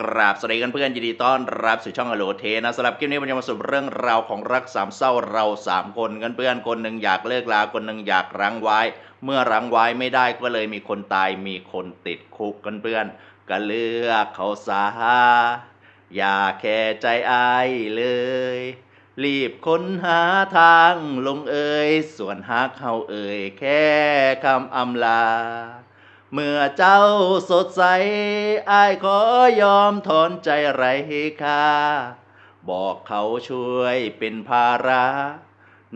กราบสวัสดีกันเพื่อนยินดีต้อนรับสู่ช่องอโลเทนะสำหรับคลิปนี้ผมจะมาสรุปเรื่องราวของรักสามเศร้าเราสามคนกันเพื่อนคนหนึ่งอยากเลิกลาคนหนึ่งอยากรั้งไว้ เมื่อรั้งไว้ไม่ได้ก็เลยมีคนตายมีคนติดคุกกันเพื่อนก็เลือกเขาสาอย่าแค่ใจอายเลย รีบค้นหาทางลงเอ่ยส่วนฮักเขาเอ่ยแค่คำอำลา เมื่อเจ้าสดใสอายขอยอมถอนใจไรค่าบอกเขาช่วยเป็นภาระ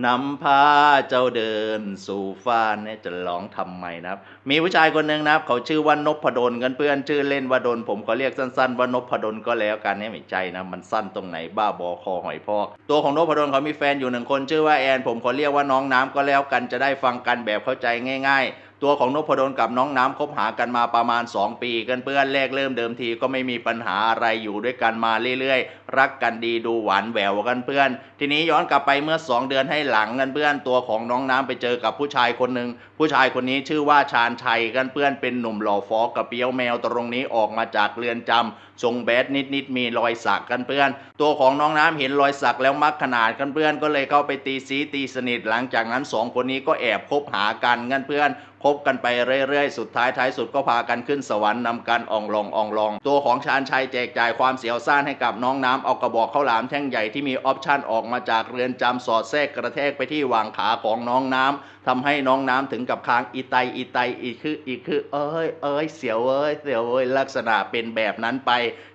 นำพาเจ้าเดินสู่ฟ้าเนี่ยจะร้องทำไมนะครับ มีผู้ชายคนหนึ่งนะครับ เขาชื่อว่านพดลกันเพื่อนชื่อเล่นว่าดลผมขอเรียกสั้นๆว่านพดลก็แล้วกันเนี่ยไม่ใจนะมันสั้นตรงไหนบ้าบอคอหอยพอกตัวของนพดลเขามีแฟนอยู่หนึ่งคนชื่อว่าแอน ผมขอเรียกว่าน้องน้ำก็แล้วกันจะได้ฟังกันแบบเข้าใจง่าย ๆ ตัวของนพดลกับน้องน้ำคบหากันมาประมาณ 2 ปีกันเพื่อนแรกเริ่มเดิมทีก็ไม่มีปัญหาอะไรอยู่ด้วยกันมาเรื่อยๆ รักกันดีดูหวานแหววกันเพื่อน ทีนี้ย้อนกลับไปเมื่อ 2 เดือนให้หลังกันเพื่อนตัวของน้องน้ำไปเจอกับผู้ชายคนหนึ่งผู้ชายคนนี้ชื่อว่าชาญชัยกันเพื่อนเป็นหนุ่มหล่อฟอกับเปียวแมวตรงนี้ออกมาจากเรือนจำทรงแบดนิดๆมีรอยสักกันเพื่อน ตัวของน้องน้ำเห็นรอยสักแล้วมักขนาดกันเพื่อนก็เลยเข้าไปตีสีตีสนิทหลังจากนั้นสองคนนี้ก็แอบคบหากันกันเพื่อน คบกันไปเรื่อยๆ สุดท้ายท้ายสุดก็พากันขึ้นสวรรค์นำกันอ่องลองอ่องลอง ตัวของชาญชัยแจกจ่ายความเสียวซ่านให้กับน้องน้ำเอากระบอกข้าวหลามแท่งใหญ่ที่มีออปชั่นออกมาจากเรือนจำสอดแทรกกระแทกไปที่หว่างขาของน้องน้ำทำให้น้องน้ำถึงกับค้างอีไตอีไตอีคืออีคือเอ้ยเอ้ยเสียวเอ้ยเสียวเอ้ยลักษณะเป็นแบบนั้นไป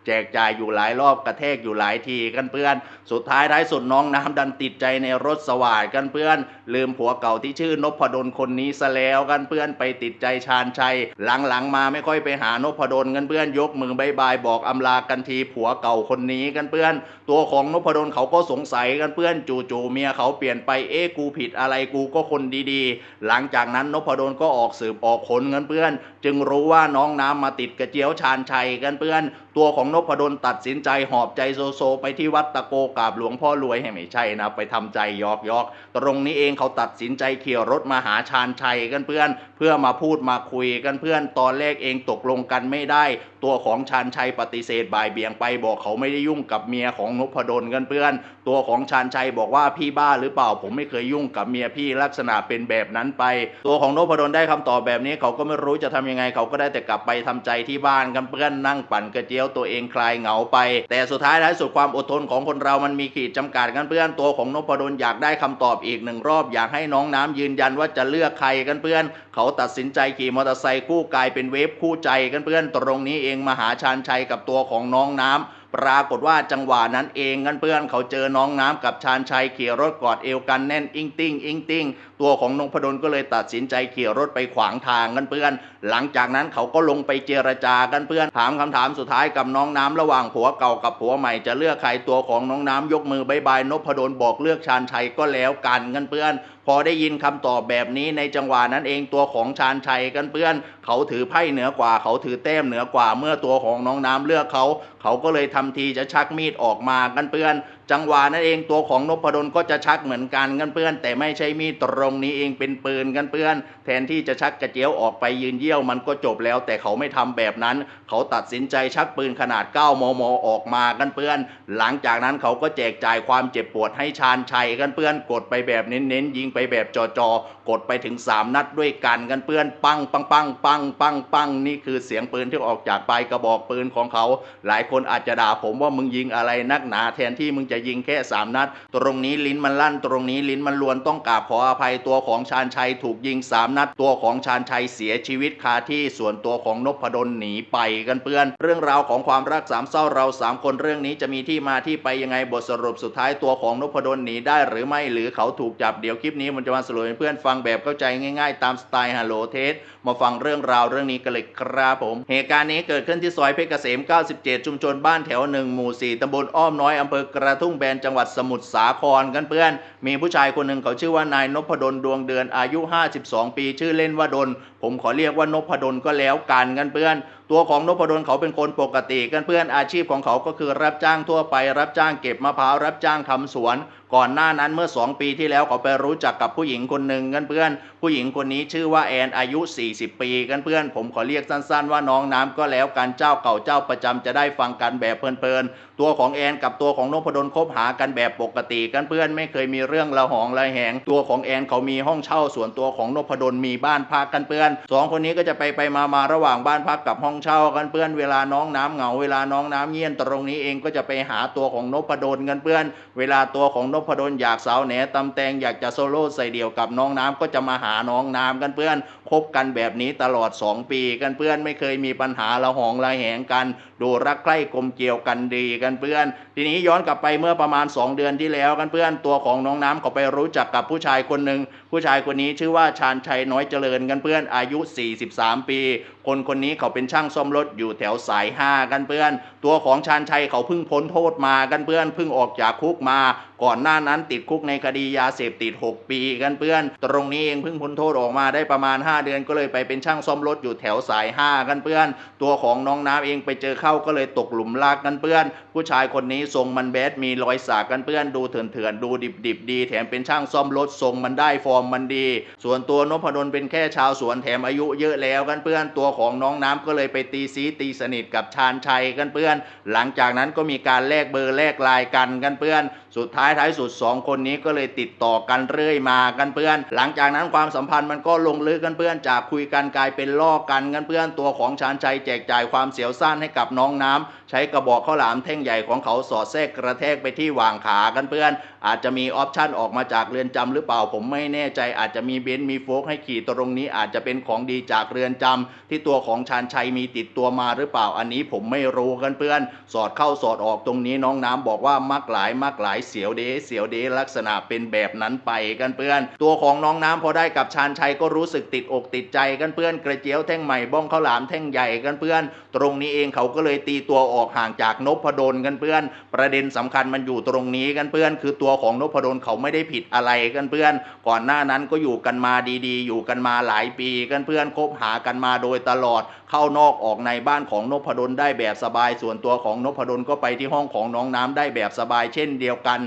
แจกจ่ายอยู่หลายรอบกระแทกอยู่หลายทีกันเพื่อน สุดท้ายท้ายสุดน้องน้ำดันติดใจในรถสว่านกันเพื่อน ลืมผัวเก่าที่ชื่อนพดลคนนี้ซะแล้วกันเพื่อนไปติดใจชาญชัย หลังๆมาไม่ค่อยไปหานพดลกันเพื่อนยกมือบายบายบอกอำลากันทีผัวเก่าคนนี้กันเพื่อน ตัวของนพดลเขาก็สงสัยกันเพื่อนจู่ๆเมียเขาเปลี่ยนไปเอ๊ะกูผิดอะไรกูก็คนดีๆ หลังจากนั้นนพดลก็ออกสืบออกขนกันเพื่อน จึงรู้ว่าน้องน้ำมาติดกระเจียวชาญชัยกันเพื่อน ตัวของนพดลตัดสินใจหอบใจโซโซ ไปที่วัดตะโกกราบหลวงพ่อรวยให้ไม่ใช่นะไปทำใจยอกยอกตรงนี้เองเขาตัดสินใจเขี่ยวรถมาหาชาญชัยกันเพื่อน เพื่อมาพูดมาคุยกันเพื่อน ตอนแรกเองตกลงกันไม่ได้ ตัวของชาญชัยปฏิเสธบ่ายเบี่ยงไปบอกเขาไม่ได้ยุ่งกับเมียของนพดลกันเพื่อน ตัวของชาญชัยบอกว่าพี่บ้าหรือเปล่าผมไม่เคยยุ่งกับเมียพี่ลักษณะเป็นแบบนั้นไป ตัวของนพดลได้คำตอบแบบนี้เขาก็ไม่รู้จะทำยังไงเขาก็ได้แต่กลับไปทำใจที่บ้านกันเพื่อนนั่งปั่นกระเจียวตัวเองคลายเหงาไป แต่สุดท้ายท้ายสุดความอดทนของคนเรามันมีขีดจำกัดกันเพื่อนตัวของนพดลอยากได้คำตอบอีกหนึ่งรอบอยากให้น้องน้ำยืนยันว่าจะเลือกใครกันเพื่อน เขาตัดสินใจขี่มอเตอร์ไซค์คู่กายเป็นเวฟคู่ใจกันเพื่อนตรงนี้เองมหาชานชัยกับตัวของน้องน้ำปรากฏว่าจังหวะนั้นเองกันเพื่อนเขาเจอน้องน้ำกับชานชัยขี่รถกอดเอวกันแน่นอิงติ้งอิงติ้งตัวของนงพดลก็เลยตัดสินใจขี่รถไปขวางทางกันเพื่อน หลังจากนั้นเขาก็ลงไปเจรจากันเพื่อน ถามคำถามสุดท้ายกับน้องน้ำระหว่างผัวเก่ากับผัวใหม่จะเลือกใครตัวของน้องน้ำยกมือบายบายนพดลบอกเลือกชาญชัยก็แล้วกันกันเพื่อน พอได้ยินคำตอบแบบนี้ในจังหวะนั้นเองตัวของชาญชัยกันเพื่อน เขาถือไพ่เหนือกว่าเขาถือแต้มเหนือกว่าเมื่อตัวของน้องน้ำเลือกเขา เขาก็เลยทำทีจะชักมีดออกมากันเพื่อน จังหวะนั้นเองตัวของนพดลก็จะชักเหมือนกันกันเพื่อน แต่ไม่ใช่มีดตรงนี้เองเป็นปืนกันเพื่อน แทนที่จะชักกระเจียวออกไปยืนเยี่ยวมันก็จบแล้ว แต่เขาไม่ทำแบบนั้น เขาตัดสินใจชักปืนขนาด 9 มม ออกมากันเพื่อน หลังจากนั้นเขาก็แจกจ่ายความเจ็บปวดให้ชาญชัยกันเพื่อน กดไปแบบเน้นๆยิงไปแบบจอจอกดไปถึง 3 นัดด้วยกันกันเพื่อนปังปังปังปังปังปังนี่คือเสียงปืนที่ออกจากปลายกระบอกปืนของเขา หลายคนอาจจะด่าผมว่ามึงยิงอะไรนักหนาแทนที่มึงจะยิงแค่ 3 นัด ตรงนี้ลิ้นมันลั่น ตรงนี้ลิ้นมันลวนต้องกราบขออภัยตัวของชาญชัยถูกยิง 3 นัด ตัวของชาญชัยเสียชีวิตคาที่ส่วนตัวของนพดลหนีไปกันเพื่อน เรื่องราวของความรักสามเศร้าเราสามคนเรื่องนี้จะมีที่มาที่ไปยังไงบทสรุปสุดท้ายตัวของนพดลหนีได้หรือไม่หรือเขาถูกจับเดี๋ยวคลิปนี้มันจะมาสรุปให้เพื่อนฟังแบบเข้าใจง่าย ๆ ตามสไตล์ฮัลโหลเทสมาฟังเรื่องราวเรื่องนี้กันเลยครับผม เหตุการณ์นี้เกิดขึ้นที่ซอยเพชรเกษม 97 ชุมชนบ้านแถวหนึ่งหมู่ 4 ตำบลอ้อมน้อยอำเภอกระทุุ่งแบนจังหวัดสมุทรสาครกันเพื่อน มีผู้ชายคนหนึ่งเขาชื่อว่านายนพดลดวงเดือนอายุ 52 ปี ชื่อเล่นว่าดนผมขอเรียกว่านพดลก็แล้วกันกันเพื่อนตัวของนพดลเขาเป็นคนปกติกันเพื่อนอาชีพของเขาก็คือรับจ้างทั่วไป รับจ้างเก็บมะพร้าวรับจ้างทำสวน ก่อนหน้านั้นเมื่อ 2 ปีที่แล้วเขาไปรู้จักกับผู้หญิงคนหนึ่งกันเพื่อน ผู้หญิงคนนี้ชื่อว่าแอนอายุ 40 ปีกันเพื่อน ผมขอเรียกสั้นๆ ว่าน้องน้ำก็แล้วกันเจ้าเก่าเจ้าประจำจะได้ฟังกันแบบเพลินๆตัวของแอนกับตัวของนพดลคบหากันแบบปกติกันเพื่อนไม่เคยมีเรื่องละหองละแหง ตัวของแอนเขามีห้องเช่าส่วนตัวของนพดลมีบ้านพักกันเพื่อนสองคนนี้ก็จะไปไปมามาระหว่างบ้านพักกับห้องเช่ากันเพื่อนเวลาน้องน้ำเหงาเวลาน้องน้ำเงียนตรงนี้เองก็จะไปหาตัวของนพดลกันเพื่อน เวลาตัวของนพดลอยากสาวแหนตำแตงอยากจะโซโล่ใส่เดี่ยวกับน้องน้ำก็จะมาหาน้องน้ำกันเพื่อนคบกันแบบนี้ตลอด 2 ปีกันเพื่อนไม่เคยมีปัญหาละหองละแหงกัน ดูรักใกล้กลมเกลียวกันดีกันเพื่อน ทีนี้ย้อนกลับไปเมื่อประมาณ 2 เดือนที่แล้วกันเพื่อนตัวของน้องน้ำเขาไปรู้จักกับผู้ชายคนหนึ่งผู้ชายคนนี้ชื่อว่าชาญชัยน้อยเจริญกันเพื่อนอายุ 43 ปี คนคนนี้เขาเป็นช่างซ่อมรถอยู่แถวสาย 5 กันเพื่อน ตัวของชาญชัยเขาเพิ่งพ้นโทษมากันเพื่อนเพิ่งออกจากคุกมา ก่อนหน้านั้นติดคุกในคดียาเสพติด 6 ปีกันเพื่อน ตรงนี้เองเพิ่งพ้นโทษออกมาได้ประมาณ 5 เดือนก็เลยไปเป็นช่างซ่อมรถอยู่แถวสาย 5 กันเพื่อน ตัวของน้องน้ำเองไปเจอเข้าก็เลยตกหลุมรักกันเพื่อน ผู้ชายคนนี้ทรงมันแบดมีรอยสากกันเพื่อนดูเถื่อนๆดูดิบๆดี แถมเป็นช่างซ่อมรถทรงมันได้ฟอร์มมันดี ส่วนตัวนพดลเป็นแค่ชาวสวนแถมอายุเยอะแล้วกันเพื่อนตัวของน้องน้ำก็เลยไปตีซีตีสนิทกับชาญชัยกันเพื่อนหลังจากนั้นก็มีการแลกเบอร์แลกไลน์กันกันเพื่อน สุดท้ายท้ายสุด 2 คนนี้ก็เลยติดต่อกันเรื่อยมากันเพื่อน หลังจากนั้นความสัมพันธ์มันก็ลงลึกกันเพื่อนจากคุยกันกลายเป็นลอกกันกันเพื่อนตัวของชานชัยแจกจ่ายความเสียวซ่านให้กับน้องน้ำใช้กระบอกข้าวหลามแท่งใหญ่ของเขาสอดแทรกกระแทกไปที่หว่างขากันเพื่อน อาจจะมีออปชั่นออกมาจากเรือนจำหรือเปล่าผมไม่แน่ใจอาจจะมีเบนซ์มีโฟกให้ขี่ตรงนี้อาจจะเป็นของดีจากเรือนจำที่ตัวของชานชัยมีติดตัวมาหรือเปล่าอันนี้ผมไม่รู้กันเพื่อน สอดเข้าสอดออกตรงนี้น้องน้ำบอกว่ามักหลายมักหลายเสียวเดเสียวเดลักษณะเป็นแบบนั้นไปกันเพื่อน ตัวของน้องน้ำพอได้กับชานชัยก็รู้สึกติดอกติดใจกันเพื่อน กระเจียวแท่งใหม่บ้องข้าวหลามแท่งใหญ่กันเพื่อน ตรงนี้เองเขาก็เลยตีตัวออกออกห่างจากนพดลกันเพื่อน ประเด็นสำคัญมันอยู่ตรงนี้กันเพื่อน คือตัวของนพดลเขาไม่ได้ผิดอะไรกันเพื่อน ก่อนหน้านั้นก็อยู่กันมาดีๆ อยู่กันมาหลายปีกันเพื่อนคบหากันมาโดยตลอด เข้านอกออกในบ้านของนพดลได้แบบสบาย ส่วนตัวของนพดลก็ไปที่ห้องของน้องน้ำได้แบบสบาย เช่นเดียวกัน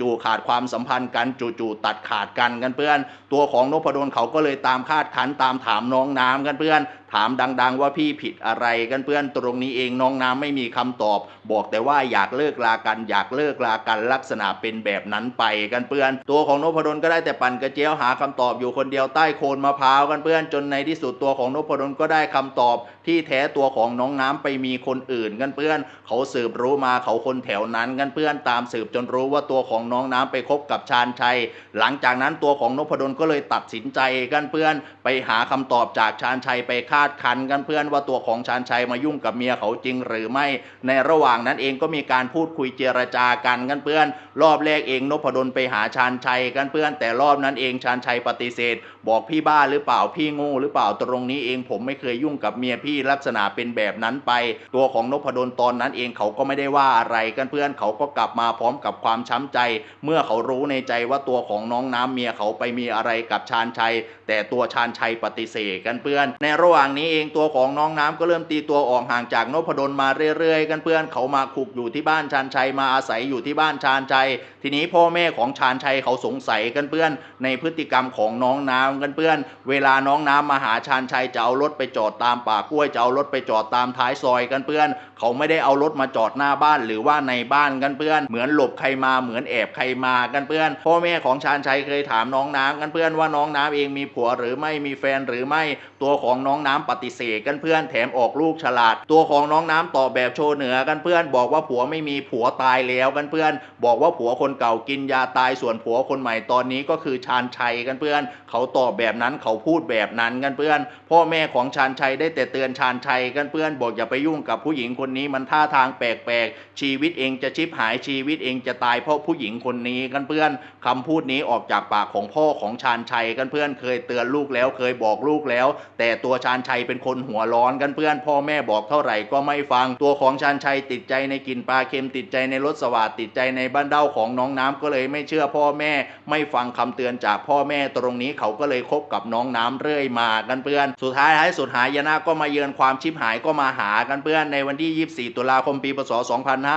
จู่ๆขาดความสัมพันธ์กันจู่ๆตัดขาดกันกันเพื่อน ตัวของนพดลเขาก็เลยตามคาดคันตามถามน้องน้ำกันเพื่อน ถามดัง ๆ ว่าพี่ผิดอะไรกันเพื่อนตรงนี้เองน้องน้ำไม่มีคำตอบ บอกแต่ว่าอยากเลิกลากัน อยากเลิกลากันลักษณะเป็นแบบนั้นไปกันเพื่อน ตัวของนพดลก็ได้แต่ปั่นกระเจียวหาคำตอบอยู่คนเดียวใต้โคนมะพร้าวกันเพื่อนจนในที่สุดตัวของนพดลก็ได้คำตอบที่แท้ตัวของน้องน้ำไปมีคนอื่นกันเพื่อน เขาสืบรู้มาเขาคนแถวนั้นกันเพื่อนตามสืบจนรู้ว่าตัวของน้องน้ำไปคบกับชาญชัย หลังจากนั้นตัวของนพดลก็เลยตัดสินใจกันเพื่อน ไปหาคำตอบจากชาญชัยไปคาดคันกันเพื่อนว่าตัวของชาญชัยมายุ่งกับเมียเขาจริงหรือไม่ ในระหว่างนั้นเองก็มีการพูดคุยเจรจากันกันเพื่อน รอบแรกเองนพดลไปหาชาญชัยกันเพื่อน แต่รอบนั้นเองชาญชัยปฏิเสธ บอกพี่บ้าหรือเปล่าพี่ง่หรือเปล่าตรงนี้เองผมไม่เคยยุ่งกับเมียียพี่ลักษณะเป็นแบบนั้นไป ตัวของนพดลตอนนั้นเองเขาก็ไม่ได้ว่าอะไรกันเพื่อนเขาก็กลับมาพร้อมกับความช้ำใจ เมื่อเขารู้ในใจว่าตัวของน้องน้ำเมียเขาไปมีอะไรกับชาญชัย แต่ตัวชาญชัยปฏิเสธกันเพื่อน ในระหว่างนี้เองตัวของน้องน้ำก็เริ่มตีตัวออกห่างจากนพดลมาเรื่อยๆ กันเพื่อนเขามาคุกอยู่ที่บ้านชาญชัยมาอาศัยอยู่ที่บ้านชาญชัย ทีนี้พ่อแม่ของชาญชัยเขาสงสัยกันเพื่อน ในพฤติกรรมของน้องน้ำกันเพื่อน เวลาน้องน้ำมาหาชาญชัยจะเอารถไปจอดตามป่ากล้วยจะเอารถไปจอดตามท้ายซอยกันเพื่อน เขาไม่ได้เอารถมาจอดหน้าบ้านหรือว่าในบ้านกันเพื่อน เหมือนหลบใครมาเหมือนแอบใครมากันเพื่อน พ่อแม่ของชาญชัยเคยถามน้องน้ำกันเพื่อนว่าน้องน้ำเองมีผัวหรือไม่มีแฟนหรือไม่ ตัวของน้องน้ำปฏิเสธกันเพื่อนแถมออกลูกฉลาด ตัวของน้องน้ำตอบแบบโชว์เหนือกันเพื่อน บอกว่าผัวไม่มีผัวตายแล้วกันเพื่อน บอกว่าผัวคนเก่ากินยาตายส่วนผัวคนใหม่ตอนนี้ก็คือชาญชัยกันเพื่อน เขาตอบแบบนั้นเขาพูดแบบนั้นกันเพื่อน พ่อแม่ของชาญชัยได้แต่เตือนชาญชัยกันเพื่อนบอกอย่าไปยุ่งกับผู้หญิงคนนี้มันท่าทางแปลกๆ ชีวิตเองจะชิบหายชีวิตเองจะตายเพราะผู้หญิงคนนี้กันเพื่อนคำพูดนี้ออกจากปากของพ่อของชาญชัยกันเพื่อนเคยเตือนลูกแล้วเคยบอกลูกแล้ว แต่ตัวชาญชัยเป็นคนหัวร้อนกันเพื่อน พ่อแม่บอกเท่าไหร่ก็ไม่ฟัง ตัวของชาญชัยติดใจในกลิ่นปลาเค็มติดใจในรสสวัสดติดใจในบ้านเด้าของน้องน้ำก็เลยไม่เชื่อพ่อแม่ ไม่ฟังคำเตือนจากพ่อแม่ตรงนี้เขาก็เลยคบกับน้องน้ำเรื่อยมากันเพื่อน สุดท้ายท้ายสุดหายนะก็มาเยือนความชิบหายก็มาหากันเพื่อนในวันที่ 24 ตุลาคมปีพศ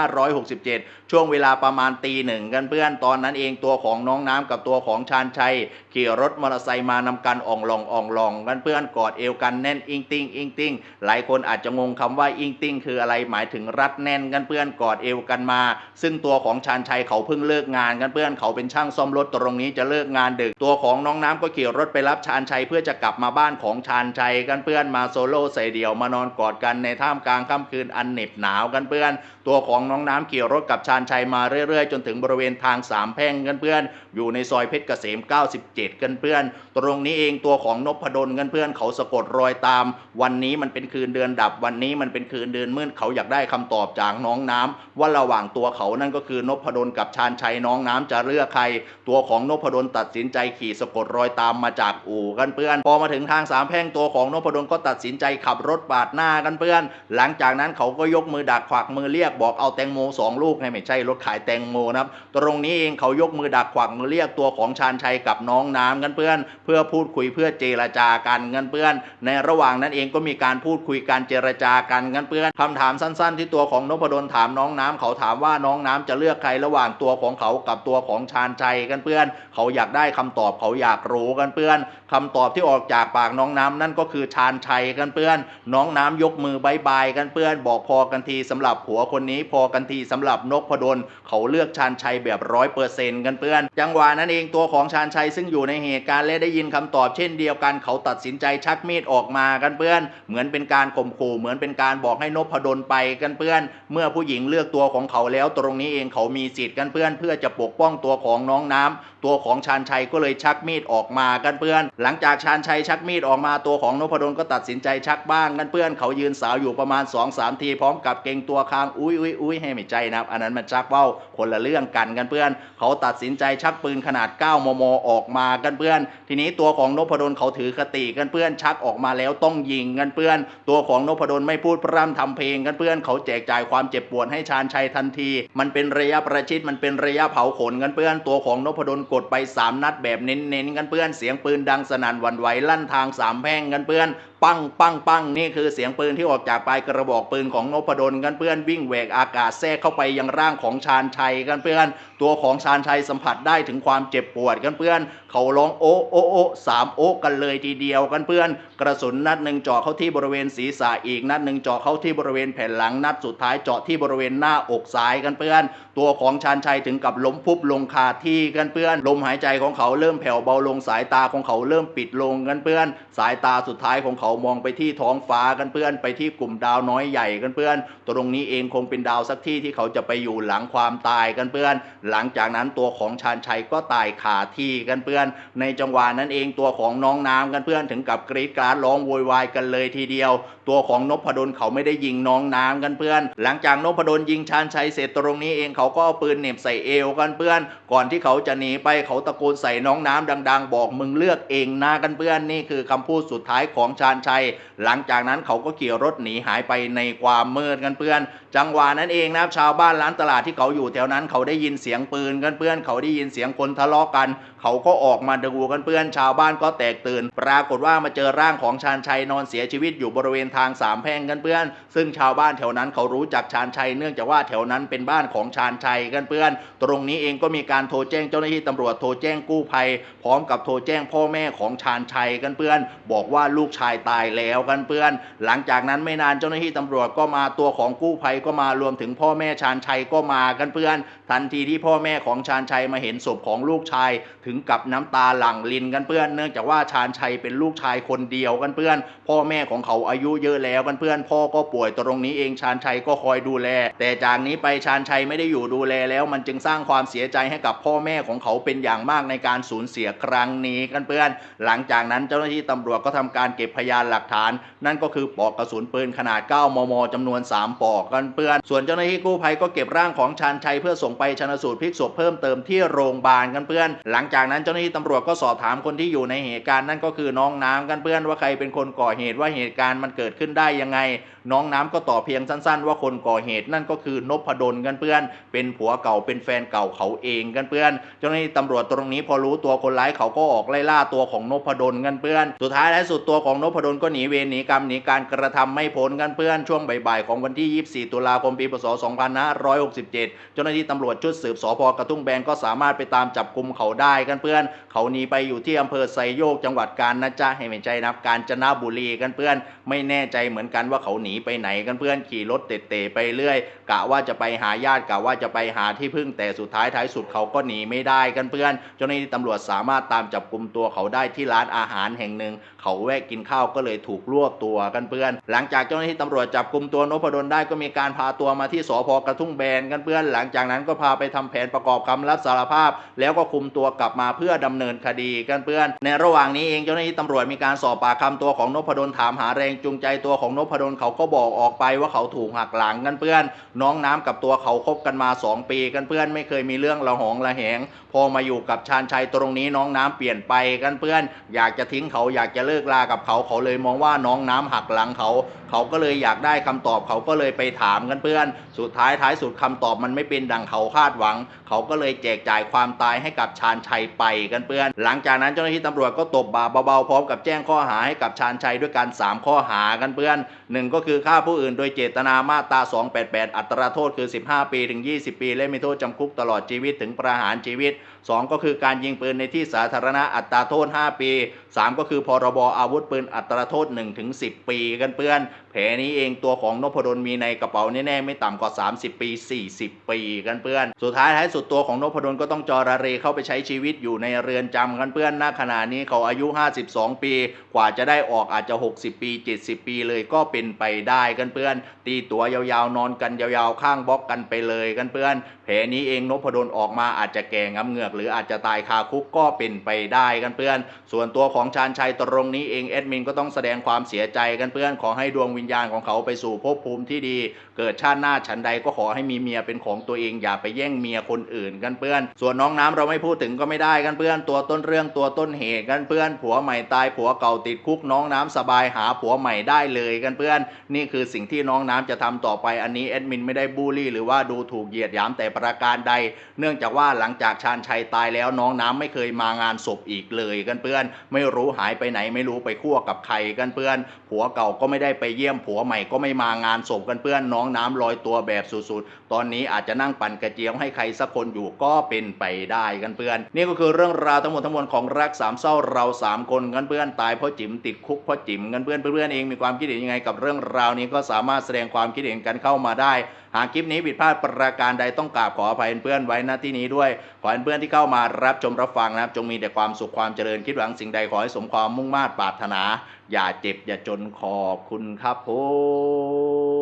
2567 ช่วงเวลาประมาณตีหนึ่งกันเพื่อนตอนนั้นเองตัวของน้องน้ำกับตัวของชาญชัย ขี่รถมอเตอร์ไซค์มานำกันอ่องลองอ่องลองกันเพื่อนกอดเอวกันแน่นอิงติ้งอิงติ้งหลายคนอาจจะงงคำว่าอิงติ้งคืออะไรหมายถึงรัดแน่นกันเพื่อนกอดเอวกันมา ซึ่งตัวของชาญชัยเขาเพิ่งเลิกงานกันเพื่อนเขาเป็นช่างซ่อมรถตรงนี้จะเลิกงานดึกตัวของน้องน้ำก็ขี่รถไปรับชาญชัยเพื่อจะกลับมาบ้านของชาญชัยกันเพื่อนมาโซโล่ใส่เดี่ยวมานอนกอดกันในท่ามกลางค่ำคืนอันเหน็บหนาวกันเพื่อน ตัวของน้องน้ำขี่รถกับชาญชัยมาเรื่อยๆ จนถึงบริเวณทางสามแพร่งกันเพื่อน อยู่ในซอยเพชรเกษม 97 กันเพื่อน ตรงนี้เองตัวของนพดลกันเพื่อนเขาสะกดรอยตาม วันนี้มันเป็นคืนเดือนดับวันนี้มันเป็นคืนเดือนมืดเขาอยากได้คำตอบจากน้องน้ำว่าระหว่างตัวเขานั่นก็คือนพดลกับชาญชัยน้องน้ำจะเลือกใคร ตัวของนพดลตัดสินใจขี่สะกดรอยตามมาจากอู่กันเพื่อน พอมาถึงทางสามแพร่งตัวของนพดลก็ตัดสินใจขับรถปาดหน้ากันเพื่อน หลังจากนั้นเขาก็ยกมือดักขวักมือเรียกบอกเอาแตงโมสองลูกให้ไม่ใช่รถขายแตงโมนะครับตรงนี้เองเขายกมือดักขวักมือเรียกตัวของชาญชัยกับน้องน้ำกันเพื่อน เพื่อพูดคุยเพื่อเจรจากันกันเพื่อน ในระหว่างนั้นเองก็มีการพูดคุยการเจรจากันกันเพื่อนคำถามสั้น ๆ ที่ตัวของนพดลถามน้องน้ำเขาถามว่าน้องน้ำจะเลือกใครระหว่างตัวของเขากับตัวของชาญชัยกันเพื่อน เขาอยากได้คำตอบเขาอยากรู้กันเพื่อนคำตอบที่ออกจากปากน้องน้ำนั่นก็คือชาญชัยกันเพื่อนน้องน้ำยกมือบายบายกันเพื่อน บอกพอกันทีสำหรับผัวคนนี้พอกันทีสำหรับนกพดลเขาเลือกชาญชัยแบบร้อยเปอร์เซ็นต์กันเพื่อน จังหวะนั้นเองตัวของชาญชัยซึ่งอยู่ในเหตุการณ์และได้ยินคำตอบเช่นเดียวกัน เขาตัดสินใจชักมีดออกมากันเพื่อน เหมือนเป็นการข่มขู่เหมือนเป็นการบอกให้นพดลไปกันเพื่อน เมื่อผู้หญิงเลือกตัวของเขาแล้วตรงนี้เองเขามีสิทธิ์กันเพื่อน เพื่อจะปกป้องตัวของน้องน้ำตัวของชาญชัยก็เลยชักมีดออกมากันเพื่อน หลังจากชาญชัยชักมีดออกมาตัวของนพดลก็ตัดสินใจชักบ้างกันเพื่อนเขายืนสาวอยู่ประมาณ2อสามทีพร้อมกับเก่งตัวคางอุ้ยอุ้ยอุ้ยให้ไม่ใจนะครับอันนั้นมันชักเบ้าคนละเรื่องกันกันเพื่อน เขาตัดสินใจชักปืนขนาด 9 มม ออกมากันเพื่อน ทีนี้ตัวของนพดลเขาถือคติกันเพื่อนชักออกมาแล้วต้องยิงกันเพื่อน ตัวของนพดลไม่พูดพร่ำทำเพลงกันเพื่อน เขาแจกจ่ายความเจ็บปวดให้ชาญชัยทันที มันเป็นระยะประชิดมันเป็นระยะเผาขนกันเพื่อน ตัวของนพดลกดไป 3 นัดแบบเน้นๆกันเพื่อนเสียงปืนดังสนั่นวันไหวลั่นทางสามแพร่งกันเพื่อนปังปังปังนี่คือเสียงปืนที่ออกจากปลายกระบอกปืนของนพดลกันเพื่อนวิ่งแหวกอากาศแทรกเข้าไปยังร่างของชาญชัยกันเพื่อน ตัวของชาญชัยสัมผัสได้ถึงความเจ็บปวดกันเพื่อน เขาร้องโอะโอะโอะสามโอะกันเลยทีเดียวกันเพื่อน กระสุนนัดหนึ่งเจาะเข้าที่บริเวณศีรษะอีกนัดหนึ่งเจาะเข้าที่บริเวณแผ่นหลังนัดสุดท้ายเจาะที่บริเวณหน้าอกซ้ายกันเพื่อน ตัวของชาญชัยถึงกับล้มพุบลงคาที่กันเพื่อนลมหายใจของเขาเริ่มแผ่วเบาลงสายตาของเขาเริ่มปิดลงกันเพื่อน สายตาสุดท้ายของเขามองไปที่ท้องฟ้ากันเพื่อนไปที่กลุ่มดาวน้อยใหญ่กันเพื่อน ตรงนี้เองคงเป็นดาวสักที่ที่เขาจะไปอยู่หลังความตายกันเพื่อน หลังจากนั้นตัวของชาญชัยก็ตายขาที่กันเพื่อน ในจังหวะนั้นเองตัวของน้องน้ำกันเพื่อนถึงกับกรีดกราดร้องโวยวายกันเลยทีเดียว ตัวของนพดลเขาไม่ได้ยิงน้องน้ำกันเพื่อน หลังจากนพดลยิงชาญชัยเสร็จตรงนี้เองเขาก็เอาปืนเหน็บใส่เอวกันเพื่อน ก่อนที่เขาจะหนีไปเขาตะโกนใส่น้องน้ำดัง ๆ บอกมึงเลือกเองนะกันเพื่อนนี่คือคำพูดสุดท้ายของชาญชัย หลังจากนั้นเขาก็ขี่รถหนีหายไปในความมืดกันเพื่อน จังหวะนั้นเองนะครับชาวบ้านร้านตลาดที่เขาอยู่แถวนั้นเขาได้ยินเสียงปืนกันเพื่อน เขาได้ยินเสียงคนทะเลาะกัน เขาก็ออกมาดูกันเพื่อน ชาวบ้านก็แตกตื่น ปรากฏว่ามาเจอร่างของชาญชัยนอนเสียชีวิตอยู่บริเวณทางสามแพร่งกันเพื่อน ซึ่งชาวบ้านแถวนั้นเขารู้จักชาญชัยเนื่องจากว่าแถวนั้นเป็นบ้านของชาญชัยกันเพื่อน ตรงนี้เองก็มีการโทรแจ้งเจ้าหน้าที่ตำรวจโทรแจ้งกู้ภัย พร้อมกับโทรแจ้งพ่อแม่ของชาญชัยกันเพื่อนบอกว่าลูกชายตายแล้วกันเพื่อน หลังจากนั้นไม่นานเจ้าหน้าที่ตำรวจก็มาตัวของกู้ภัยก็มารวมถึงพ่อแม่ชานชัยก็มากันเพื่อน ทันทีที่พ่อแม่ของชาญชัยมาเห็นศพของลูกชาย ถึงกับน้ำตาหลั่งลินกันเพื่อน เนื่องจากว่าชาญชัยเป็นลูกชายคนเดียวกันเพื่อน พ่อแม่ของเขาอายุเยอะแล้วกันเพื่อน พ่อก็ป่วยตรงนี้เองชาญชัยก็คอยดูแล แต่จากนี้ไปชาญชัยไม่ได้อยู่ดูแลแล้ว มันจึงสร้างความเสียใจให้กับพ่อแม่ของเขาเป็นอย่างมากในการสูญเสียครั้งนี้กันเพื่อน หลังจากนั้นเจ้าหน้าที่ตำรวจก็ทำการเก็บพยานหลักฐาน นั่นก็คือปลอกกระสุนปืนขนาด 9 มมจำนวน 3 ปลอกกันเปื้อน ส่วนเจ้าหน้าที่กู้ภัยก็เก็บร่างของชาญชัยเพื่อส่งไปชนสูตรพลิกศพเพิ่มเติมที่โรงพยาบาลกันเปื้อน หลังจากนั้นเจ้าหน้าที่ตำรวจก็สอบถามคนที่อยู่ในเหตุการณ์นั่นก็คือน้องน้ำกันเปื้อนว่าใครเป็นคนก่อเหตุว่าเหตุการณ์มันเกิดขึ้นได้ยังไง น้องน้ำก็ตอบเพียงสั้น ๆ ว่าคนก่อเหตุนั่นก็คือนพดลกันเพื่อน เป็นผัวเก่าเป็นแฟนเก่าเขาเองกันเพื่อน เจ้าหน้าที่ตำรวจตรงนี้พอรู้ตัวคนร้ายเขาก็ออกไล่ล่าตัวของนพดลกันเพื่อน สุดท้ายท้ายสุดตัวของนพดลก็หนีเวรหนีกรรมหนีการกระทำไม่พ้นกันเพื่อนช่วงบ่ายๆของวันที่ 24 ตุลาคมปีพศ 2567 เจ้าหน้าที่ตำรวจชุดสืบสพกระทุ่งแบนก็สามารถไปตามจับกลุ่มเขาได้กันเพื่อนเขาหนีไปอยู่ที่อำเภอไซโยกจังหวัดกาญนะจ๊ะให้ไม่ใจนับกาญจนบุรีกันเพื่อน ไม่แน่ใจเหมือนกันว่าเขาหนีไปไหนกันเพื่อนขี่รถเตะๆไปเรื่อยกะว่าจะไปหาญาติกะว่าจะไปหาที่พึ่งแต่สุดท้ายท้ายสุดเขาก็หนีไม่ได้กันเพื่อนเจ้าหน้าที่ตำรวจสามารถตามจับกลุ่มตัวเขาได้ที่ร้านอาหารแห่งหนึ่ง เขาแวะกินข้าวก็เลยถูกรวบตัวกันเพื่อน หลังจากเจ้าหน้าที่ตำรวจจับกลุ่มตัวนพดลได้ก็มีการพาตัวมาที่สพกระทุ่งแบนกันเพื่อน หลังจากนั้นก็พาไปทำแผนประกอบคำรับสารภาพ แล้วก็คุมตัวกลับมาเพื่อดำเนินคดีกันเพื่อน ในระหว่างนี้เองเจ้าหน้าที่ตำรวจมีการสอบปากคำตัวของนพดลถามหาแรงจูงใจตัวของนพดลเขาก็บอกออกไปว่าเขาถูกหักหลังกันเพื่อน น้องน้ำกับตัวเขาคบกันมา 2 ปีกันเพื่อนไม่เคยมีเรื่องระหองระแหง พอมาอยู่กับชาญชัยตรงนี้น้องน้ำเปลี่ยนไปกันเพื่อน อยากจะทิ้งเขาอยากจะเลิกลากับเขาเขาเลยมองว่าน้องน้ำหักหลังเขา เขาก็เลยอยากได้คำตอบเขาก็เลยไปถามกันเพื่อน สุดท้ายท้ายสุดคำตอบมันไม่เป็นดังเขาคาดหวัง เขาก็เลยแจกจ่ายความตายให้กับชาญชัยไปกันเพื่อน หลังจากนั้นเจ้าหน้าที่ตำรวจก็ตบบ่าเบาๆพร้อมกับแจ้งข้อหาให้กับชาญชัยด้วยกัน 3 ข้อหากันเพื่อนหนึ่งก็คือฆ่าผู้อื่นโดยเจตนามาตรา 288 อัตราโทษคือ 15 ปีถึง 20 ปี และมีโทษจำคุกตลอดชีวิตถึงประหารชีวิต2 ก็คือการยิงปืนในที่สาธารณะอัตราโทษ 5 ปี 3 ก็คือพรบอาวุธปืนอัตราโทษ1ถึง10 ปีกันเพื่อนแผลนี้เองตัวของนพดลมีในกระเป๋าแน่ๆไม่ต่ำกว่า 30 ปี 40 ปีกันเพื่อน สุดท้ายท้ายสุดตัวของนพดลก็ต้องจอระเรเข้าไปใช้ชีวิตอยู่ในเรือนจำกันเพื่อนณขณะนี้เขาอายุ 52 ปี กว่าจะได้ออกอาจจะ 60 ปี 70 ปีเลยก็เป็นไปได้กันเพื่อน ตีตัวยาวๆนอนกันยาวๆข้างบล็อกกันไปเลยกันเพื่อนแผลนี้เองนพดลออกมาอาจจะแก่งำเหงือกหรืออาจจะตายคาคุกก็เป็นไปได้กันเพื่อน ส่วนตัวของชาญชัยตรงนี้เองแอดมินก็ต้องแสดงความเสียใจกันเพื่อนขอให้ดวงวิญญาณของเขาไปสู่ภพภูมิที่ดี เกิดชาติหน้าฉันใดก็ขอให้มีเมียเป็นของตัวเองอย่าไปแย่งเมียคนอื่นกันเพื่อน ส่วนน้องน้ำเราไม่พูดถึงก็ไม่ได้กันเพื่อน ตัวต้นเรื่องตัวต้นเหตุกันเพื่อน ผัวใหม่ตายผัวเก่าติดคุกน้องน้ำสบายหาผัวใหม่ได้เลยกันเพื่อน นี่คือสิ่งที่น้องน้ำจะทำต่อไปอันนี้แอดมินไม่ได้บูลลี่ หรือว่าดูถูกเหยียดหยามแต่ประการใด เนื่องจากว่าหลังจากชาญชัยตายแล้วน้องน้ำไม่เคยมางานศพอีกเลยกันเพื่อน ไม่รู้หายไปไหนไม่รู้ไปคั่วกับใครกันเพื่อน ผัวเก่าก็ไม่ได้ไปเยี่ยมผัวใหม่ก็ไม่มางานศพกันเพื่อน น้องน้ำลอยตัวแบบสุดๆ ตอนนี้อาจจะนั่งปั่นกระเจียวให้ใครสักคนอยู่ก็เป็นไปได้กันเพื่อน นี่ก็คือเรื่องราวทั้งหมดทั้งมวลของรักสามเศร้าเราสามคนกันเพื่อนตายเพราะจิ๋มติดคุกเพราะจิ๋มกันเพื่อนเพื่อนเองมีความคิดเห็นยังไงกับเรื่องราวนี้ก็สามารถแสดงความคิดเห็นกันเข้ามาได้หากคลิปนี้ผิดพลาดประการใดต้องกราบขออภัยเพื่อนไว้ณที่นี้ด้วย ขอให้เพื่อนที่เข้ามารับชมรับฟังนะครับ จงมีแต่ความสุขความเจริญคิดหวังสิ่งใดขอให้สมความมุ่งมา่ปรารถนา อย่าเจ็บอย่าจนขอบคุณครับผม